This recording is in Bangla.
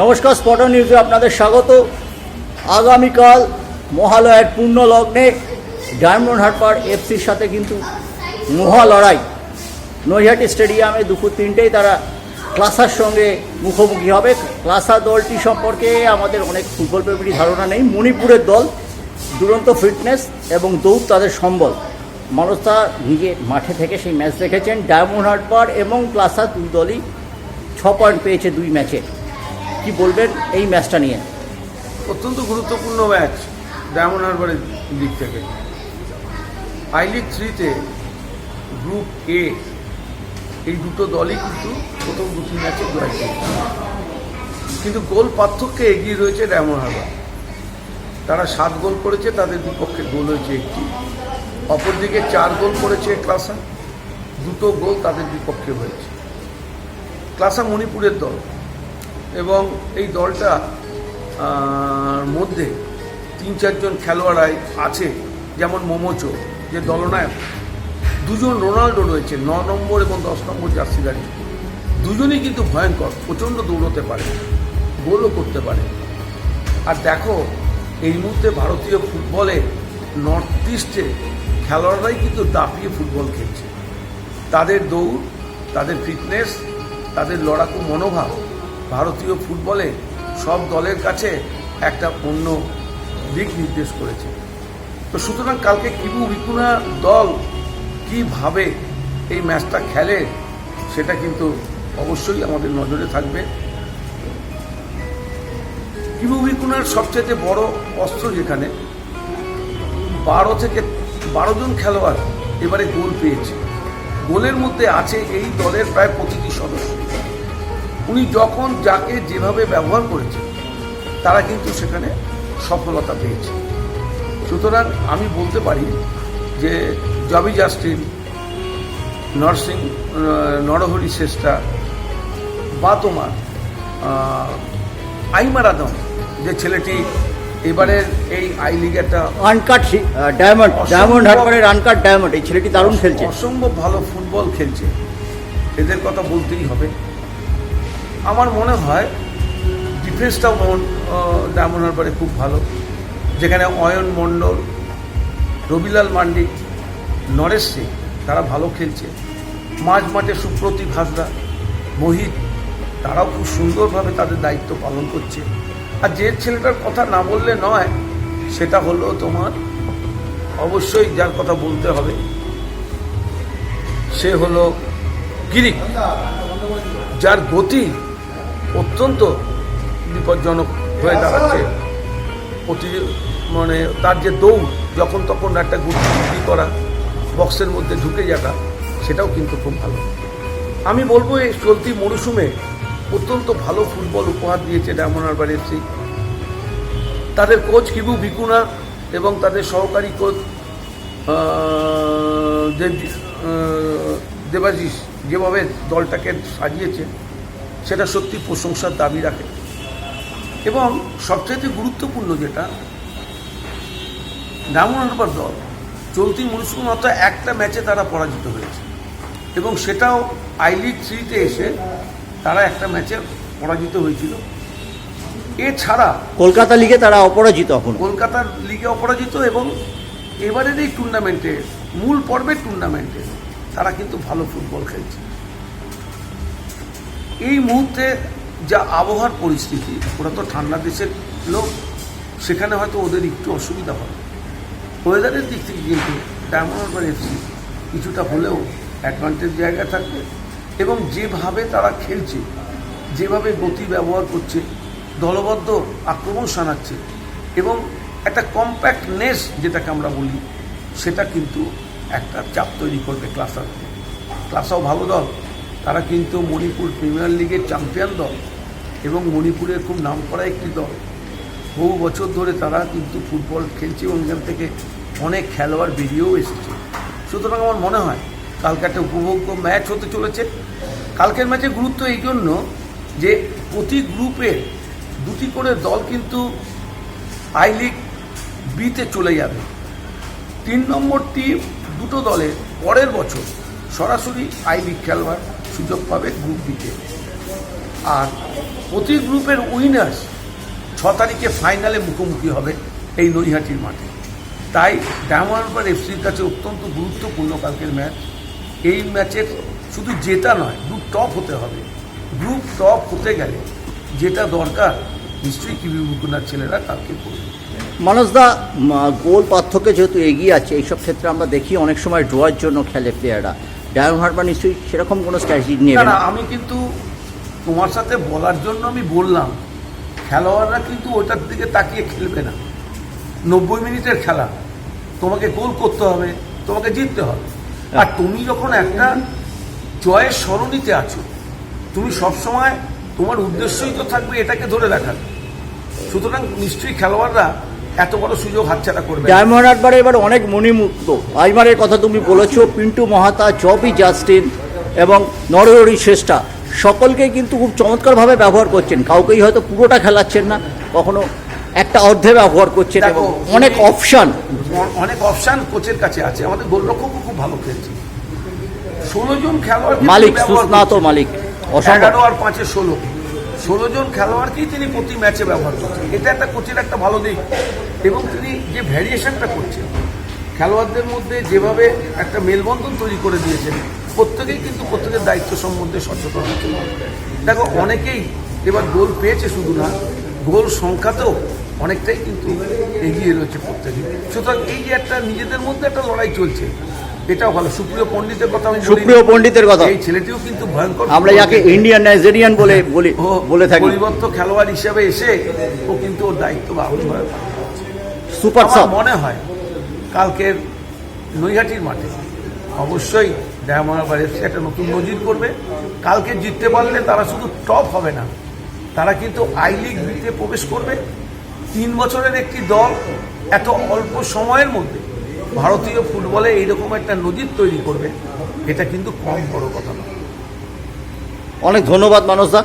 নমস্কার স্পটন নিউজে আপনাদের স্বাগত। আগামীকাল মহালয়ের পূর্ণ লগ্নে ডায়মন্ড হারবার এফসির সাথে কিন্তু মহা লড়াই। নৈহাটি স্টেডিয়ামে দুপুর তিনটেই তারা ক্লাসার সঙ্গে মুখোমুখি হবে। ক্লাসা দলটি সম্পর্কে আমাদের অনেক ফুটবল প্রেমীর ধারণা নেই। মণিপুরের দল, দুরন্ত ফিটনেস এবং দৌড় তাদের সম্বল। মানুষতা নিজে মাঠে থেকে সেই ম্যাচ দেখেছেন। ডায়মন্ড হারবার এবং ক্লাসা দুই দলই ছ পয়েন্ট পেয়েছে দুই ম্যাচে। কি বলবেন এই ম্যাচটা নিয়ে? অত্যন্ত গুরুত্বপূর্ণ ম্যাচ ডায়মন্ড হারবারের দিক থেকে। আই লিগ থ্রিতে গ্রুপ এ এই দুটো দলই কিন্তু প্রথম দুটি ম্যাচে জয় কিন্তু গোল পার্থক্যে এগিয়ে রয়েছে ডায়মন্ড হারবার। তারা সাত গোল করেছে, তাদের বিপক্ষে গোল হয়েছে একটি। অপরদিকে চার গোল করেছে ক্লাসা। দুটো গোল তাদের বিপক্ষে হয়েছে। ক্লাসা মণিপুরের দল। এবং এই দলটা মধ্যে তিন চারজন খেলোয়াড়াই আছে, যেমন মোমোচো, যে দলনায়ক। দুজন রোনাল্ডো রয়েছে, ন নম্বর এবং দশ নম্বর জার্সি গাড়ি। দুজনেই কিন্তু ভয়ঙ্কর, প্রচণ্ড দৌড়তে পারে, গোলও করতে পারে। আর দেখো, এই মুহূর্তে ভারতীয় ফুটবলে নর্থ ইস্টে খেলোয়াড়রাই কিন্তু দাপিয়ে ফুটবল খেলছে। তাদের দৌড়, তাদের ফিটনেস, তাদের লড়াকু মনোভাব ভারতীয় ফুটবলে সব দলের কাছে একটা অন্য দিক নির্দেশ করেছে। তো সুতরাং কালকে কিবু বিকুনা দল কীভাবে এই ম্যাচটা খেলে, সেটা কিন্তু অবশ্যই আমাদের নজরে থাকবে। কিবু বিকুনার সবচেয়ে বড় অস্ত্র যেখানে, বারো থেকে বারো জন খেলোয়াড় এবারে গোল পেয়েছে। গোলের মধ্যে আছে এই দলের প্রায় প্রতিটি সদস্য। উনি যখন যাকে যেভাবে ব্যবহার করেছে তারা কিন্তু সেখানে সফলতা পেয়েছে। সুতরাং আমি বলতে পারি যে জবি জাস্টিন নরসিং নরহরি শ্রেষ্ঠা বা তোমার আইমার আদম যে ছেলেটি এবারের এই আই লিগ একটা আনকাট ডায়মন্ড ডায়মন্ড হারবারের আনকাট ডায়মন্ড এই ছেলেটি দারুণ খেলছে। অসম্ভব ভালো ফুটবল খেলছে। এদের কথা বলতেই হবে। আমার মনে হয় ডিফেন্সটাও মন হারবারে খুব ভালো। যেখানে অয়ন মণ্ডল, রবিলাল মান্ডি, নরেশ সিং, তারা ভালো খেলছে। মাঝ মাঠে সুপ্রতীক হাসদা মোহিত, তারাও খুব সুন্দরভাবে তাদের দায়িত্ব পালন করছে। আর যে ছেলেটার কথা না বললে নয়, সেটা হলো তোমার, অবশ্যই যার কথা বলতে হবে, সে হলো গিরিক, যার গতি অত্যন্ত বিপজ্জনক হয়ে দাঁড়াচ্ছে। প্রতি মানে তার যে দৌড়, যখন তখন একটা গুটি করা বক্সের মধ্যে ঢুকে যাওয়া সেটাও কিন্তু খুব ভালো। আমি বলব এই চলতি মরশুমে অত্যন্ত ভালো ফুটবল উপহার দিয়েছে ডায়মন্ড হারবার এফসি তাদের কোচ কিবু বিকুনা এবং তাদের সহকারী কোচ দেবাশিস যেভাবে দলটাকে সাজিয়েছে সেটা সত্যি প্রশংসার দাবি রাখে। এবং সবচাইতে গুরুত্বপূর্ণ যেটা ডায়মন্ড দল চলতি মরশুম মাত্র একটা ম্যাচে তারা পরাজিত হয়েছে। এবং সেটাও আই লিগ থ্রিতে এসে তারা একটা ম্যাচে পরাজিত হয়েছিল। এছাড়া কলকাতা লিগে তারা অপরাজিত এখন। কলকাতার লিগে অপরাজিত এবং এবারের এই টুর্নামেন্টে মূল পর্বের টুর্নামেন্টে তারা কিন্তু ভালো ফুটবল খেলছে। এই মুহূর্তে যা আবহাওয়ার পরিস্থিতি, ওরা তো ঠান্ডা দেশের লোক, সেখানে হয়তো ওদের একটু অসুবিধা হবে ওয়েদারের দিক থেকে কিন্তু ডায়মন্ড হারবার এফসি কিছুটা হলেও অ্যাডভান্টেজ জায়গা থাকবে এবং যেভাবে তারা খেলছে, যেভাবে গতি ব্যবহার করছে, দলবদ্ধ আক্রমণ শানাচ্ছে এবং একটা কম্প্যাক্টনেস যেটাকে আমরা বলি, সেটা কিন্তু একটা চাপ তৈরি করবে ক্লাসার ক্লাসাও ভালো দল তারা কিন্তু মণিপুর প্রিমিয়ার লিগের চ্যাম্পিয়ন দল এবং মণিপুরের খুব নাম করা একটি দল। বহু বছর ধরে তারা কিন্তু ফুটবল খেলছে এবং এখান থেকে অনেক খেলোয়াড় বেরিয়েও এসেছে। সুতরাং আমার মনে হয়, কালকে একটা উপভোগ্য ম্যাচ হতে চলেছে। কালকের ম্যাচের গুরুত্ব এই জন্য যে প্রতি গ্রুপে দুটি করে দল কিন্তু আই লিগ বিতে চলে যাবে। তিন নম্বরটি দুটো দলে পরের বছর সরাসরি আই লিগ খেলবার সুযোগ পাবে। গ্রুপ বিতে আর প্রতি গ্রুপের উইনার্স ছ তারিখে ফাইনালে মুখোমুখি হবে এই নৈহাটির মাঠে। তাই ডায়মন্ড হারবার এফসির কাছে অত্যন্ত গুরুত্বপূর্ণ কালকের ম্যাচ এই ম্যাচের শুধু জেতা নয় গ্রুপ টপ হতে হবে। গ্রুপ টপ হতে গেলে যেটা দরকার নিশ্চয়ই কিবি মুকুনার ছেলেরা কালকে করবে। মানসদা গোল পার্থক্যে যেহেতু এগিয়ে আছে এইসব ক্ষেত্রে আমরা দেখি অনেক সময় ড্রয়ের জন্য খেলে প্লেয়াররা ডায়মন্ড হারবার নিশ্চয়ই সেরকম কোনো স্ট্র্যাটেজি নেবে না আমি কিন্তু তোমার সাথে বলার জন্য আমি বললাম খেলোয়াড়রা কিন্তু ওটার দিকে তাকিয়ে খেলবে না। নব্বই মিনিটের খেলা তোমাকে গোল করতে হবে তোমাকে জিততে হবে। আর তুমি যখন একটা জয়ের সরণিতে আছো তুমি সবসময় তোমার উদ্দেশ্যই তো থাকবে এটাকে ধরে রাখার। সুতরাং নিশ্চয়ই খেলোয়াড়রা এত বড় সুযোগ হাতছাড়া করবে। ডায়মন্ড হারবারে এবার অনেক মণিমুক্ত আইমারের কথা তুমি বলেছ পিন্টু মহাতা জবি জাস্টিন এবং নরহরি শ্রেষ্ঠা সকলকে কিন্তু খুব চমৎকারভাবে ব্যবহার করছেন। কাউকেই হয়তো পুরোটা খেলাচ্ছেন না কখনো একটা অর্ধে ব্যবহার করছেন এবং অনেক অপশান অনেক অপশান কোচের কাছে আছে। আমাদের গোলরক্ষকও খুব ভালো খেলছে। ষোলো জন খেলোয়াড় মালিক সুস্নাত মালিক এগারো আর পাঁচে ষোলো। ষোলো জন খেলোয়াড়কেই তিনি প্রতি ম্যাচে ব্যবহার করছেন। এটা একটা কোচের একটা ভালো দিক। এবং তিনি যে ভ্যারিয়েশনটা করছেন, খেলোয়াড়দের মধ্যে যেভাবে একটা মেলবন্ধন তৈরি করে দিয়েছেন, প্রত্যেকেই কিন্তু প্রত্যেকের দায়িত্ব সম্বন্ধে সচেতন আছে দেখো, অনেকেই এবার গোল পেয়েছে শুধু না, গোল সংখ্যাতেও অনেকটাই কিন্তু এগিয়ে রয়েছে প্রত্যেকে সুতরাং এই যে একটা নিজেদের মধ্যে একটা লড়াই চলছে এটাও ভালো। সুপ্রিয় পণ্ডিতের কথা আমি। সুপ্রিয় পণ্ডিতের কথা। এই ছেলেটিও কিন্তু ভয়ঙ্কর। আমরা যাকে ইন্ডিয়ান নাইজেরিয়ান বলে বলি বলে থাকি। পরিবর্ত খেলোয়াড় হিসেবে এসে ও কিন্তু ওর দায়িত্ব করে। সুপার সাব মনে হয় কালকের নৈহাটির মাঠে অবশ্যই ডায়মন্ড হারবার এফসি একটা নতুন নজির করবে। কালকে জিততে পারলে তারা শুধু টপ হবে না তারা কিন্তু আই লিগ বিতে প্রবেশ করবে। তিন বছরের একটি দল এত অল্প সময়ের মধ্যে ভারতীয় ফুটবলে এইরকম একটা নজির তৈরি করবে, এটা কিন্তু কম বড় কথা নয়। অনেক ধন্যবাদ মানসদা।